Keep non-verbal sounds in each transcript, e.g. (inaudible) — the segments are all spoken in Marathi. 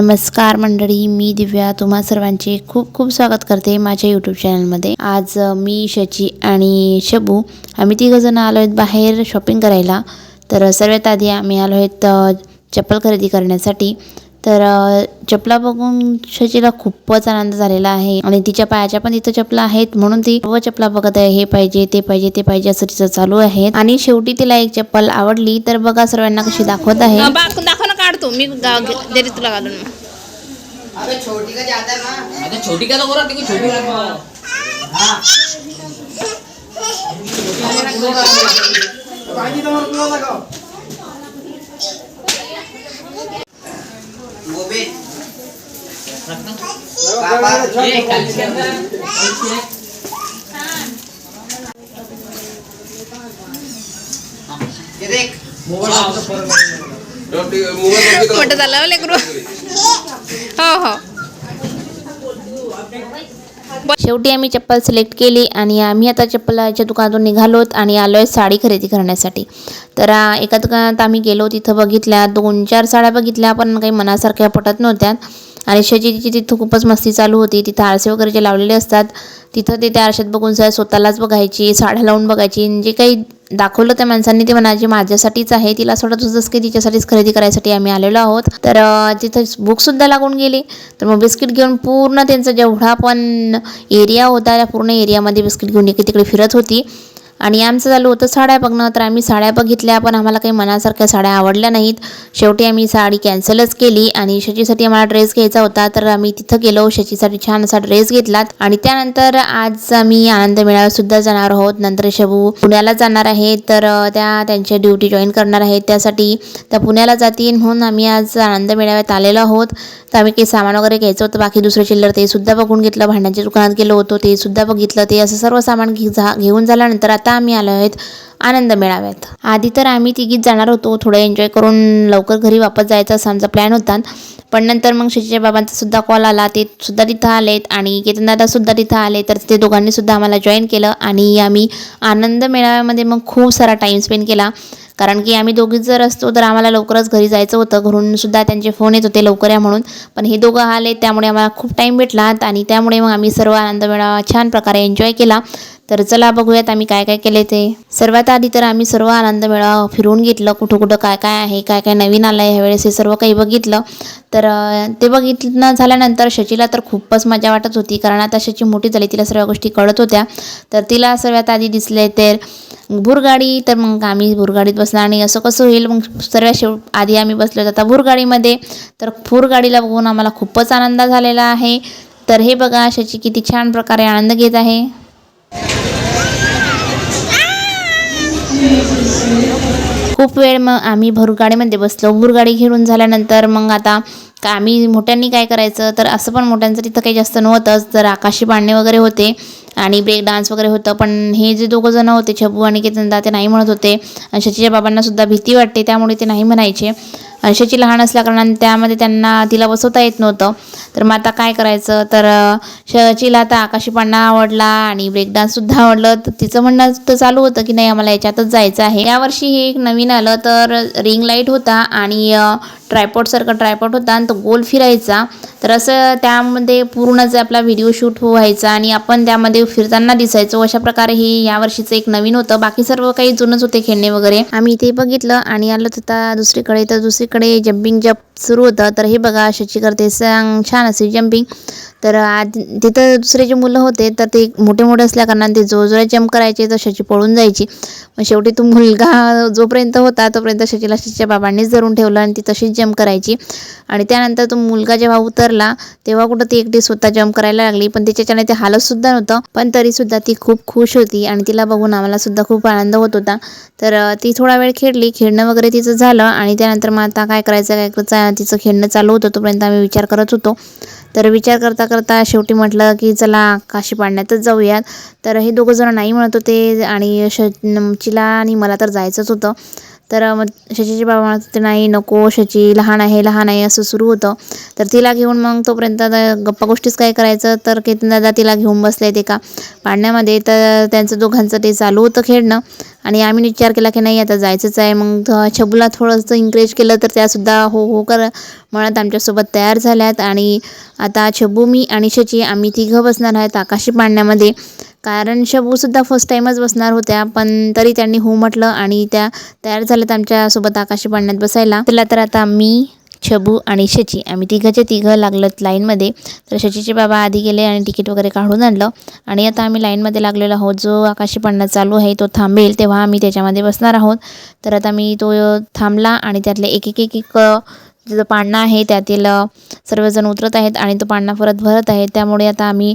नमस्कार मंडळी मी दिव्या तुम्हा सर्वांचे खूप खूप स्वागत करते माझ्या यूट्यूब चॅनलमध्ये आज मी शची आणि शबू आम्ही तिघंजण आलो आहेत बाहेर शॉपिंग करायला. तर सर्वात आधी आम्ही आलो आहेत चप्पल खरेदी करण्यासाठी. तर चपला बघून शचीला खूपच आनंद झालेला आहे आणि तिच्या पायाच्या पण तिथं चपला आहेत म्हणून ती सर्व चपला बघत आहे. हे पाहिजे ते पाहिजे ते पाहिजे असं तिचं चालू आहे. आणि शेवटी तिला एक चप्पल आवडली. तर बघा सर्वांना कशी दाखवत आहे. काढतो मी देते तुला घालून. मग. छोटी का है ना? छोटी का तो छोटी के अंदर ये देख. मोठं झालं हो लेकरू. हो हो. शेवटी आम्ही चप्पल सिलेक्ट केली आणि आम्ही आता चप्पलाच्या दुकानातून निघालोत आणि आलो आहे साडी खरेदी करण्यासाठी. तर एका दुकानात आम्ही गेलो तिथं बघितल्या दोन चार साड्या बघितल्या पण काही मनासारख्या पटत नव्हत्या. आणि शजीची तिथं खूपच मस्ती चालू होती. तिथं आरसे वगैरे जे लावलेले असतात तिथं ते त्या आरशात बघून सर स्वतःलाच बघायची साड्या लावून बघायची आणि जे काही दाखवलं त्या माणसांनी ते म्हणायचे माझ्यासाठीच आहे तिला असं वाटत होतंच की तिच्यासाठीच खरेदी करायसाठी आम्ही आलेलो आहोत. तर तिथं बुकसुद्धा लागून गेली. तर मग बिस्किट घेऊन पूर्ण त्यांचा जेवढा पण एरिया होता त्या पूर्ण एरियामध्ये बिस्किट घेऊन इकडे तिकडे फिरत होती. आणि आमचं चालू होतं साड्या बघणं तर आम्ही साड्या बघितल्या पण आम्हाला काही मनासारख्या साड्या आवडल्या नाहीत. शेवटी आम्ही साडी कॅन्सलच केली आणि शचीसाठी आम्हाला ड्रेस घ्यायचा होता तर आम्ही तिथं गेलो शचीसाठी छान असा ड्रेस घेतलात. आणि त्यानंतर आज आम्ही आनंद मेळाव्यात सुद्धा जाणार आहोत. नंतर शबू पुण्याला जाणार आहे तर त्या त्यांच्या ड्युटी जॉईन करणार आहेत. त्यासाठी त्या पुण्याला जातील म्हणून आम्ही आज आनंद मेळाव्यात आलेलो आहोत. तर आम्ही काही सामान वगैरे घ्यायचं होतं बाकी दुसरं चिल्लर ते सुद्धा बघून घेतलं. भांड्यांच्या दुकानात गेलो होतो ते सुद्धा बघितलं. ते असं सर्व सामान घे जा घेऊन झाल्यानंतर आता आम्ही आलो आहेत आनंद मिळाव्यात. आधी तर आम्ही तिघीच जाणार होतो थोडं एन्जॉय करून लवकर घरी वापस जायचा असा आमचा प्लॅन होता. पण नंतर मग शशीच्या बाबांचा सुद्धा कॉल आला ते सुद्धा तिथं आलेत आणि केतनदादा सुद्धा तिथं आले तर ते दोघांनी सुद्धा आम्हाला जॉईन केलं आणि आम्ही आनंद मेळाव्यामध्ये मग खूप सारा टाईम स्पेंड केला. कारण की आम्ही दोघीच जर असतो तर आम्हाला लवकरच घरी जायचं होतं घरून सुद्धा त्यांचे फोन येत होते लवकर या म्हणून. पण हे दोघं आले त्यामुळे आम्हाला खूप टाईम भेटला आणि त्यामुळे मग आम्ही सर्व आनंद मेळावा छान प्रकारे एन्जॉय केला. तर चला बघूयात आम्ही काय काय केले ते. सर्वात आधी तर आम्ही सर्व आनंद मेळावा फिरून घेतलं कुठं कुठं काय काय आहे काय काय नवीन आलं आहे ह्यावेळेस हे सर्व काही बघितलं. तर ते बघितलं झाल्यानंतर शचीला तर खूपच मजा वाटत होती कारण आता शची मोठी झाली तिला सर्व गोष्टी कळत होत्या. तर तिला सर्वात आधी दिसले तर भुरगाडी तर मग आम्ही भुरगाडीत बसणार आणि असं कसं होईल मग सर्व शेव आधी आम्ही बसलो होतो. आता भुरगाडीमध्ये तर भुरगाडीला बघून आम्हाला खूपच आनंद झालेला आहे. तर हे बघा शची किती छान प्रकारे आनंद घेत आहे. खूप वेळ मग आम्ही भुरगाडीमध्ये बसलो. भुरगाडी घेऊन झाल्यानंतर मग आता का आम्ही मोठ्यांनी काय करायचं तर असं पण मोठ्यांचं तिथं काही जास्त नव्हतंच. तर आकाशी पाळणे वगैरे होते आणि ब्रेक डान्स वगैरे होतं. पण हे जे दोघं जण होते छबू आणि केतनदा ते नाही म्हणत होते. शचीच्या बाबांनासुद्धा भीती वाटते त्यामुळे ते नाही म्हणायचे. आणि शची लहान असल्याकारणाने त्यामध्ये त्यांना तिला बसवता येत नव्हतं. तर मग आता काय करायचं? तर शचीला आता आकाशी पाळणा आवडला आणि ब्रेक डान्ससुद्धा आवडलं. तर तिचं म्हणणं तर चालू होतं की नाही आम्हाला याच्यातच जायचं आहे. यावर्षी हे एक नवीन आलं तर रिंग लाइट होता आणि ट्रायपॉटसारखा ट्रायपॉट होता आणि तो गोल फिरायचा. तर असं त्यामध्ये पूर्णच आपला व्हिडिओ शूट व्हायचा आणि आपण त्यामध्ये फिरताना दिसायचो. अशा प्रकारे हे यावर्षीचं एक नवीन होतं. बाकी सर्व काही जुनच होते खेळणे वगैरे. आम्ही ते बघितलं आणि आलं होता दुसरीकडे. तर दुसरीकडे जम्पिंग जप सुरू होतं. तर हे बघा शची करते सांग छान असे जम्पिंग तर आज तिथं दुसरे जे मुलं होते तर ते मोठे मोठे असल्याकारणाने ते जोरजोरात जम्प करायचे तर शची पळून जायची. मग शेवटी तो मुलगा (laughs) जोपर्यंत होता तोपर्यंत शचीला शचीच्या बाबांनीच धरून ठेवलं आणि ती तशीच जम्प करायची. आणि त्यानंतर तो मुलगा जेव्हा उतरला तेव्हा कुठं ती एकटी स्वतः जम्प करायला लागली. पण त्याच्याच्याने ते हालतसुद्धा नव्हतं. पण तरीसुद्धा ती खूप खुश होती आणि तिला बघून आम्हालासुद्धा खूप आनंद होत होता. तर ती थोडा वेळ खेळली. खेळणं वगैरे तिचं झालं आणि त्यानंतर मग आता काय करायचं काय करायचं तिचं खेळणं चालू होतं तोपर्यंत आम्ही विचार करत होतो. तर विचार करता करता शेवटी म्हटलं की चला काशी पाडण्यातच जाऊयात. तर हे दोघंजणं नाही म्हणत होते आणि श चिला आणि मला तर जायचंच होतं. तर मग शचीचे बाबा म्हणत होते नाही नको शची लहान आहे लहान आहे असं सुरू होतं. तर तिला घेऊन मग तोपर्यंत गप्पा गोष्टीच काय करायचं? तर केतन दादा तिला घेऊन बसले ते का पाडण्यामध्ये तर त्यांचं दोघांचं ते चालू होतं खेळणं. आणि आम्ही विचार केला की नाही आता जायचंच आहे. मग छबूला थोडंसं इन्करेज केलं तर त्यासुद्धा हो हो कर म्हणत आमच्यासोबत तयार झाल्यात. आणि आता छबू मी आणि शची आम्ही तिघं बसणार आहेत आकाशी पाळण्यामध्ये. कारण शबूसुद्धा फर्स्ट टाईमच बसणार होत्या पण तरी त्यांनी हो म्हटलं आणि त्या तयार झाल्यात आमच्यासोबत आकाशी पाळण्यात बसायला. तिला तर आता मी छबू आणि शची आम्ही तिघंचे तिघं लागलं लाईनमध्ये तर शचीचे बाबा आधी गेले आणि तिकीट वगैरे काढून आणलं. आणि आता आम्ही लाईनमध्ये लागलेलो आहोत जो आकाशी पाळणा चालू आहे तो थांबेल तेव्हा आम्ही त्याच्यामध्ये बसणार आहोत. तर आता मी तो थांबला आणि त्यातले एक एक एक एक जो पाळणा आहे त्यातील सर्वजण उतरत आहेत आणि तो पाळणा परत भरत आहे. त्यामुळे आता आम्ही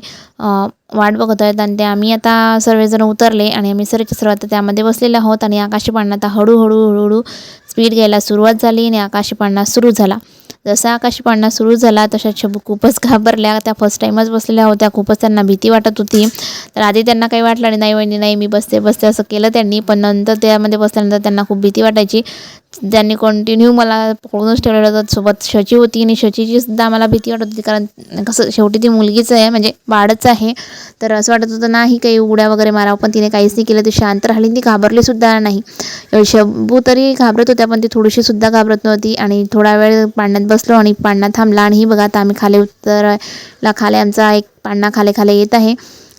वाट बघत आहेत आणि ते आम्ही आता सर्वजण उतरले आणि आम्ही सर्वच्या सर्व आता त्यामध्ये बसलेले आहोत आणि आकाशीपाळणा आता हळूहळू हळूहळू स्पीड घ्यायला सुरुवात झाली आणि आकाशीपाळणा सुरू झाला. जसा आकाशीपाळणा सुरू झाला तशा छबू खूपच घाबरल्या. त्या फर्स्ट टाईमच बसलेल्या होत्या खूपच त्यांना भीती वाटत होती. तर आधी त्यांना काही वाटलं नाही नाही वहिनी नाही मी बसते बसते. असं केलं त्यांनी. पण नंतर त्यामध्ये बसल्यानंतर त्यांना खूप भीती वाटायची. त्यांनी कंटिन्यू मला पकडूनच ठेवलेलं होतं. सोबत शची होती आणि शचीची सुद्धा मला भीती वाटत होती. कारण कसं शेवटी ती मुलगीच आहे म्हणजे बाळच आहे. तर असं वाटत होतं नाही काही उड्या वगैरे मारावं. पण तिने काहीच नाही केलं. ती शांत राहिली ती घाबरली सुद्धा नाही. शबू तरी घाबरत होत्या पण ती थोडीशी सुद्धा घाबरत नव्हती. आणि थोडा वेळ पाण्यात बसलो आणि पाण्यात थांबला. आणि ही बघा आता आम्ही खाली उतरायला खाली आमचा एक पाळणा खाले खाली येत आहे.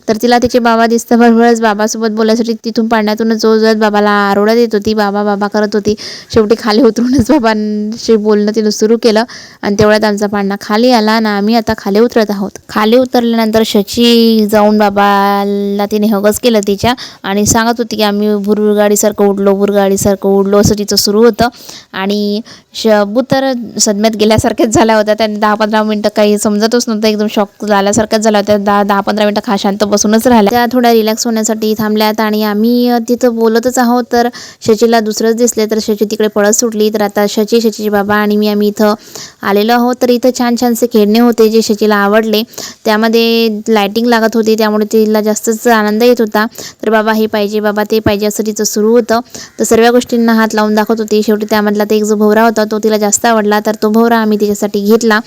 तर तिला तिचे बाबा दिसतं. भरभरच बाबासोबत बोलायसाठी तिथून पाण्यातूनच जो बाबाला आरोडत देत होती. बाबा बाबा करत होती. शेवटी खाली उतरूनच बाबांशी बोलणं तिनं सुरू केलं आणि तेवढ्यात आमचा पाडणा खाली आला आणि आम्ही आता खाली उतरत आहोत. खाली उतरल्यानंतर शची जाऊन बाबाला तिने हगच केलं तिच्या आणि सांगत होती की आम्ही बुरगाडीसारखं उडलो बुरगाडीसारखं उडलो असं तिचं सुरू होतं. आणि शबू तर सदम्यात गेल्यासारख्याच झाल्या होत्या. त्यांनी दहा पंधरा मिनटं काही समजतच नव्हतं. एकदम शॉक झाल्यासारख्याच झाल्या होत्या. दहा दहा पंधरा मिनटं खा शांत सकाळपासूनच राहिल्या. त्या थोड्या रिलॅक्स होण्यासाठी थांबल्यात आणि आम्ही तिथं बोलतच आहोत. तर शचीला दुसरंच दिसले तर शची तिकडे पळत सुटली. तर आता शची शचीचे बाबा आणि मी आम्ही इथं आलेलो आहोत. तर इथं छान छानसे खेळणे होते जे शचीला आवडले. त्यामध्ये लायटिंग लागत होती त्यामुळे तिला जास्तच आनंद येत होता. तर बाबा हे पाहिजे बाबा ते पाहिजे असं तिचं सुरू होतं. तर सर्व गोष्टींना हात लावून दाखवत होती. शेवटी त्यामधला ते एक जो भोवरा होता तो तिला जास्त आवडला. तर तो भोवरा आम्ही तिच्यासाठी घेतला.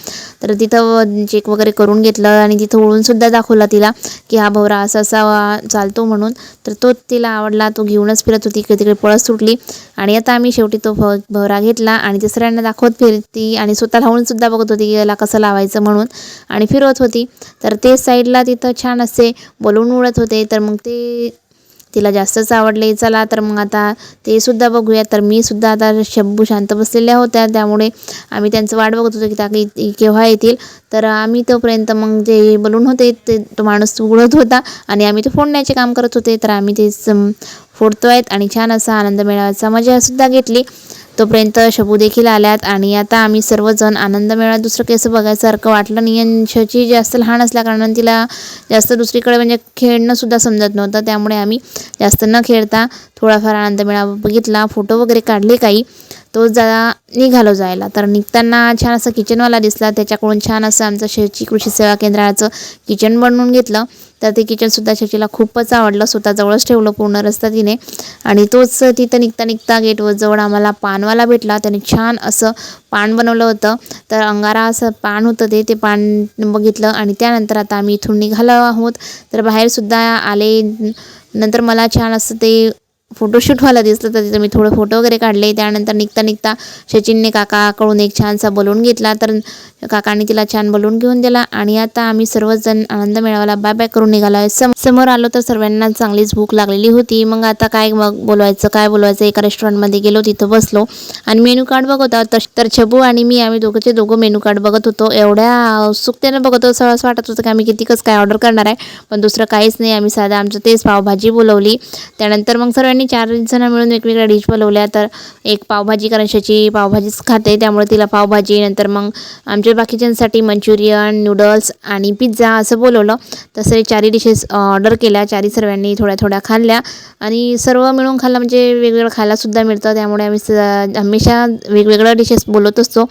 तर तिथं चेक वगैरे करून घेतलं आणि तिथं ओळूनसुद्धा दाखवला तिला की हा भोवरा असा असा चालतो म्हणून तर तो तिला आवडला तो घेऊनच फिरत होती इकडे तिकडे पळत सुटली. आणि आता आम्ही शेवटी तो भो भोवरा घेतला आणि तिसऱ्यांना दाखवत फिरती आणि स्वतः लावूनसुद्धा बघत होती की याला कसं लावायचं म्हणून. आणि फिरवत होती. तर ते साईडला तिथं छान असे बलून उडत होते. तर मग ते तिला जास्तच आवडले. चला तर मग आता ते सुद्धा बघूया. तर मी सुद्धा आता शंभू शांत बसलेल्या होत्या. त्यामुळे आम्ही त्यांचं वाट बघत होतो की त्या केव्हा येतील. तर आम्ही तोपर्यंत मग जे बलून होते ते तो माणूस उडत होता आणि आम्ही ते फोडण्याचे काम करत होते. तर आम्ही ते सम- आहेत आणि छान असा आनंद मिळावायचा मजासुद्धा घेतली. तोपर्यंत शबू देखील आल्यात आणि आता आम्ही सर्वजण आनंद मिळाला दुसरं कसं बघायसारखं वाटलं नाही. आणि शची जास्त लहान असल्याकारणानं तिला जास्त दुसरीकडे म्हणजे खेळणंसुद्धा समजत नव्हतं. त्यामुळे आम्ही जास्त न खेळता थोडाफार आनंद मिळावा बघितला. फोटो वगैरे काढले काही. तो जरा निघालो जायला. तर निघताना छान असं किचनवाला दिसला. त्याच्याकडून छान असं आमचं शेची कृषी सेवा केंद्राचं किचन बनवून घेतलं. तर ते किचनसुद्धा शेचीला खूपच आवडलं. स्वतःजवळच ठेवलं पूर्ण रस्ता तिने आणि तोच तिथं निघता निघता गेटवर जवळ आम्हाला पानवाला भेटला. त्याने छान असं पान बनवलं होतं. तर अंगारा असं पान होतं ते ते पान बघितलं. आणि त्यानंतर आता आम्ही इथून निघालो आहोत. तर बाहेरसुद्धा आले. नंतर मला छान असं ते फोटोशूट व्हायला दिसलं तर तिथं मी थोडं फोटो वगैरे काढले. त्यानंतर निघता निघता सचिनने काकाकडून एक छानसा बलून घेतला. तर काकांनी तिला छान बलून घेऊन दिला आणि आता आम्ही सर्वजण आनंद मेळाव्याला बाय बाय करून निघालो आहे. सम समोर आलो तर सर्वांना चांगलीच भूक लागलेली होती. मग आता काय मग बोलवायचं काय बोलवायचं? एका रेस्टॉरंटमध्ये गेलो तिथं बसलो. आणि मेनू कार्ड बघत आहोत तश तर छबू आणि मी आम्ही दोघंचे दोघं मेनू कार्ड बघत होतो. एवढ्या उत्सुकतेनं बघत होतो. सहज वाटत होतं की आम्ही कितीकच काय ऑर्डर करणार आहे. पण दुसरं काहीच नाही. आम्ही साधं आमचं तेच पावभाजी बोलवली. त्यानंतर मग सर्वांनी चार जणं मिळून वेगवेगळ्या डिश बोलवल्या तर एक पावभाजी कारण शची पावभाजीच खाते. त्यामुळे तिला पावभाजी नंतर मग आमच्या बाकीच्यांसाठी मंचुरियन नूडल्स आणि पिझ्झा असं बोलवलं. तसे चारही डिशेस ऑर्डर केल्या. चारही सर्वांनी थोड्या थोड्या खाल्ल्या. आणि सर्व मिळून खाल्लं म्हणजे वेगवेगळं खायलासुद्धा मिळतं. त्यामुळे आम्ही स हमेशा वेगवेगळ्या डिशेस बोलत असतो.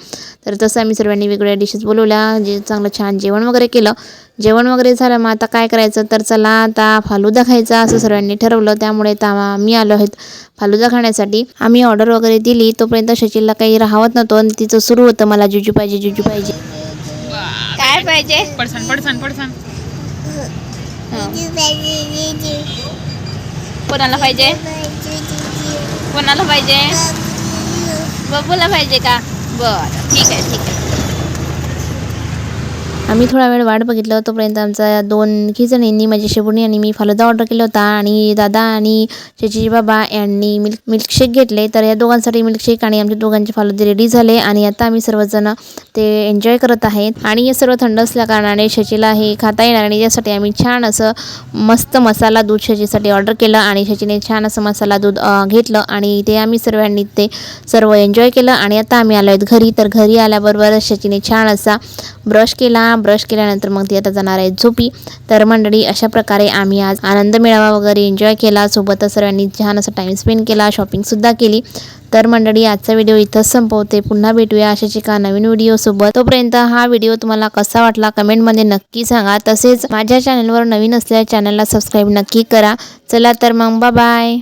तर तसं आम्ही सर्वांनी वेगवेगळ्या डिशेस बोलवल्या. जे चांगलं छान जेवण वगैरे केलं. जेवण वगैरे झालं मग आता काय करायचं? तर चला आता फालुदा खायचा असं सर्वांनी ठरवलं. त्यामुळे आता आम्ही आलो आहेत फालुदा खाण्यासाठी. आम्ही ऑर्डर वगैरे दिली तोपर्यंत शशीलला काही राहत नव्हतं आणि तिचं सुरू होतं मला जुजू पाहिजे जुजू पाहिजे. काय पाहिजे? पडसान पडसान पडसान कोणाला पाहिजे? कोणाला पाहिजे? बबूला. पाहिजे का? बरं ठीक आहे ठीक आहे. आम्ही थोडा वेळ वाट बघितलं. तोपर्यंत आमचा दोन जणींनी माझी शेबुणी आणि मी फालुदा ऑर्डर केला होता. आणि दादा आणि शशीचे बाबा यांनी मिल्क मिल्कशेक घेतले. तर या दोघांसाठी मिल्कशेक आणि आमच्या दोघांचे फालुदे रेडी झाले. आणि आता आम्ही सर्वजण ते एन्जॉय करत आहेत. आणि हे सर्व थंड असल्या कारणाने हे खाता येणार आणि यासाठी आम्ही छान असं मस्त मसाला दूध शशीसाठी ऑर्डर केलं. आणि शशीने छान असं मसाला दूध घेतलं. आणि ते आम्ही सर्वांनी ते सर्व एन्जॉय केलं. आणि आता आम्ही आलो आहेत घरी. तर घरी आल्याबरोबर शशीने छान असा ब्रश केला. ब्रश केल्यानंतर मग ती आता जाणार आहे झोपी. तर मंडळी अशा प्रकारे आम्ही आज आनंद मेळावा वगैरे एन्जॉय केला. सोबतच सर्वांनी छान असा टाईम स्पेंड केला. शॉपिंगसुद्धा केली. तर मंडळी आजचा व्हिडिओ इथंच संपवते. पुन्हा भेटूया अशाच एका नवीन व्हिडिओसोबत तोपर्यंत हा व्हिडिओ तुम्हाला कसा वाटला कमेंटमध्ये नक्की सांगा. तसेच माझ्या चॅनलवर नवीन असलेल्या चॅनलला सबस्क्राईब नक्की करा. चला तर मग बाय